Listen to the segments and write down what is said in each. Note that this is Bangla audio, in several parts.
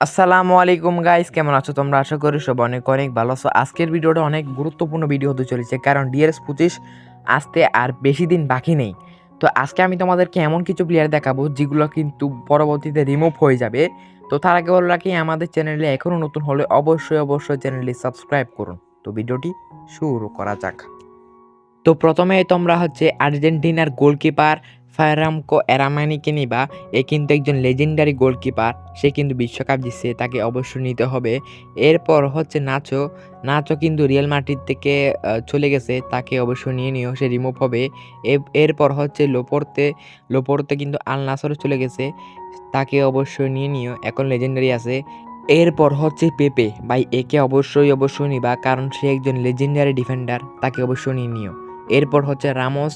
আসসালামু আলাইকুম গাইস কেমন আছো তোমরা? আশা করি সব অনেক অনেক ভালো আছো। আজকের ভিডিওটা অনেক গুরুত্বপূর্ণ ভিডিও হতে চলেছে, কারণ ডিআরএস পঁচিশ আসতে আর বেশি দিন বাকি নেই। তো আজকে আমি তোমাদেরকে এমন কিছু প্লেয়ার দেখাবো, যেগুলো কিন্তু পরবর্তীতে রিমুভ হয়ে যাবে। তো তার আগে বলে রাখি, আমাদের চ্যানেলে এখনও নতুন হলে অবশ্যই অবশ্যই চ্যানেলটি সাবস্ক্রাইব করুন। তো ভিডিওটি শুরু করা যাক। তো প্রথমে তোমরা হচ্ছে আর্জেন্টিনার গোলকিপার ফায়ারামকো এরামানিকে নিবা? এ কিন্তু একজন লেজেন্ডারি গোলকিপার সে কিন্তু বিশ্বকাপ জিতছে, তাকে অবশ্যই নিতে হবে। এরপর হচ্ছে নাচো। নাচো কিন্তু রিয়াল মাটির থেকে চলে গেছে, তাকে অবশ্যই নিয়ে নিও, সে রিমুভ হবে। এরপর হচ্ছে লোপরতে লোপরতে কিন্তু আল নাসরে চলে গেছে, তাকে অবশ্যই নিয়ে নিও, এখন লেজেন্ডারি আছে। এরপর হচ্ছে পেপে, ভাই, একে অবশ্যই অবশ্যই নিবা, কারণ সে একজন লেজেন্ডারি ডিফেন্ডার তাকে অবশ্যই নিয়ে নিও। এরপর হচ্ছে রামোস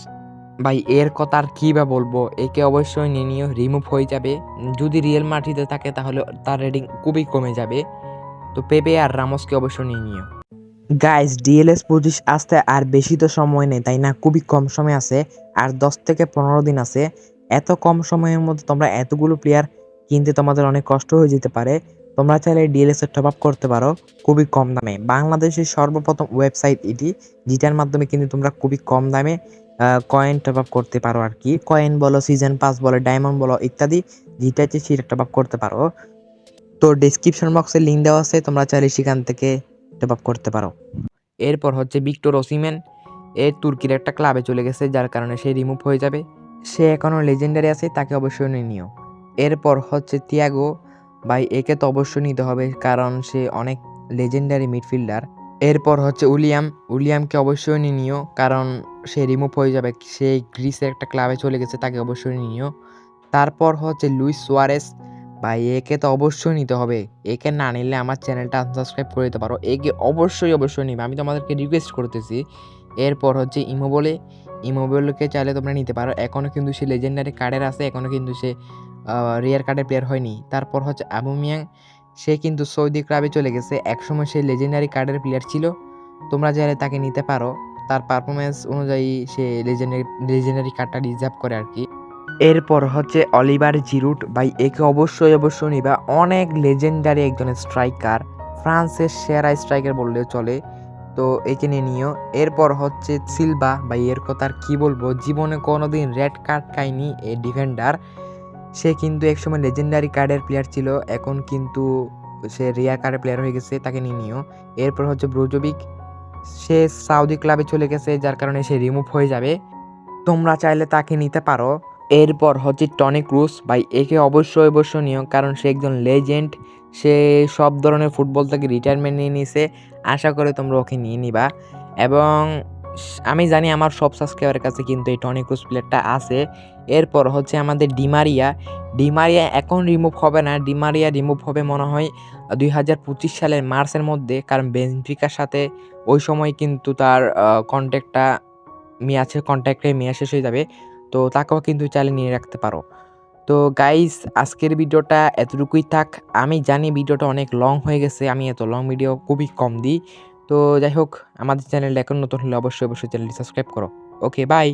ভাই, এর কথা আর কী বা বলব? একে অবশ্যই নিয়ে নিও রিমুভ হয়ে যাবে। যদি রিয়েল মাটিতে থাকে, তাহলে তার রেটিং খুবই কমে যাবে। তো পেপে আর রামোসকে অবশ্যই নিয়ে নিও। গাইস ডিএলএস পঁচিশ আসতে আর বেশি তো সময় নেই, তাই না? খুবই কম সময় আছে, আর দশ থেকে পনেরো দিন আছে। এত কম সময়ের মধ্যে তোমরা এতগুলো প্লেয়ার কিনতে তোমাদের অনেক কষ্ট হয়ে যেতে পারে। তোমরা চাইলে ডিএলএস এর টপ আপ করতে পারো, খুবই কম দামে। বাংলাদেশের সর্বপ্রথম ওয়েবসাইট এটি, যেটার মাধ্যমে কিন্তু তোমরা খুবই কম দামে কয়েন টপ আপ করতে পারো আর কি কয়েন বলো সিজন পাস বলো ডায়মন্ড বলো, ইত্যাদি যেটা হচ্ছে সেটা টপ আপ করতে পারো। তো ডিসক্রিপশন বক্সে লিঙ্ক দেওয়া আছে, তোমরা চাইলে সেখান থেকে টপ আপ করতে পারো। এরপর হচ্ছে ভিক্টর ওসিমেন এ তুর্কির একটা ক্লাবে চলে গেছে, যার কারণে সে রিমুভ হয়ে যাবে। সে এখনও লেজেন্ডারি আছে, তাকে অবশ্যই নিয়ে নিও। এরপর হচ্ছে তিয়াগো ভাই, একে তো অবশ্যই নিতে হবে, কারণ সে অনেক লেজেন্ডারি মিডফিল্ডার এরপর হচ্ছে উইলিয়াম, উইলিয়ামকে অবশ্যই নিয়ে নিও, কারণ সে রিমুভ হয়ে যাবে, সে গ্রিসের একটা ক্লাবে চলে গেছে, তাকে অবশ্যই নিয়ে নিও। তারপর হচ্ছে লুইস সোয়ারেস ভাই, একে তো অবশ্যই নিতে হবে, একে না নিলে আমার চ্যানেলটা আনসাবস্ক্রাইব করে দিতে পারো, একে অবশ্যই অবশ্যই নিবে। আমি তোমাদেরকে রিকোয়েস্ট করতেছি, এরপর হচ্ছে ইমোবলে, ইমোবলকে চাইলে তোমরা নিতে পারো এখনও কিন্তু সে লেজেন্ডারি কার্ডের আছে এখনও কিন্তু সে রিয়ার কার্ডের প্লেয়ার হয়নি। তারপর হচ্ছে আবু মিয়াং সে কিন্তু সৌদি ক্লাবে চলে গেছে। একসময় সে লেজেন্ডারি কার্ডের প্লেয়ার ছিল। তোমরা চাইলে তাকে নিতে পারো, তার পারফরমেন্স অনুযায়ী সে লেজেন্ডারি লেজেন্ডারি কার্ডটা রিজার্ভ করে আর কি। এরপর হচ্ছে অলিভার জিরুট। ভাই, একে অবশ্যই অবশ্যই নিবা। অনেক লেজেন্ডারি একজন স্ট্রাইকার ফ্রান্সের সেরা স্ট্রাইকার বললেও চলে। তো একে নিয়ে নিও। এরপর হচ্ছে সিলভা। ভাই, এর কথা আর কী বলব? জীবনে কোনোদিন রেড কার্ড খায়নি এই ডিফেন্ডার সে কিন্তু একসময় লেজেন্ডারি কার্ডের প্লেয়ার ছিল, এখন কিন্তু সে রিয়ার কার্ডের প্লেয়ার হয়ে গেছে, তাকে নিয়ে নিও। এরপর হচ্ছে ব্রোজোবিক সে সাউদি ক্লাবে চলে গেছে, যার কারণে সে রিমুভ হয়ে যাবে। তোমরা চাইলে তাকে নিতে পারো। এরপর হচ্ছে টনি ক্রুজ ভাই, একে অবশ্যই অবশ্যই নিও, কারণ সে একজন লেজেন্ড সে সব ধরনের ফুটবল থেকে রিটায়ারমেন্ট নিয়ে নিছে। আশা করে তোমরা ওকে নিয়ে নিবা। এবং আমি জানি আমার সব সাবস্ক্রাইবারের কাছে কিন্তু এই টনি ক্রুজ প্লেয়ারটা আছে। এরপর হচ্ছে আমাদের ডিমারিয়া। ডিমারিয়া এখন রিমুভ হবে না। ডিমারিয়া রিমুভ হবে মনে হয় দুই হাজার পঁচিশ সালের মার্চের মধ্যে। কারণ বেনফিকার সাথে ওই সময় কিন্তু তার কন্ট্যাক্টটা মেয়াছে কন্ট্যাক্টে মেয়া শেষ হয়ে যাবে। তো তাকেও কিন্তু চালিয়ে নিয়ে রাখতে পারো। তো গাইস আজকের ভিডিওটা এতটুকুই থাক। আমি জানি ভিডিওটা অনেক লং হয়ে গেছে। আমি এত লং ভিডিও খুবই কম দিই। তো যাই হোক, আমাদের চ্যানেলটা এখন নতুন হলে অবশ্যই অবশ্যই চ্যানেলটি সাবস্ক্রাইব করো। Okay bye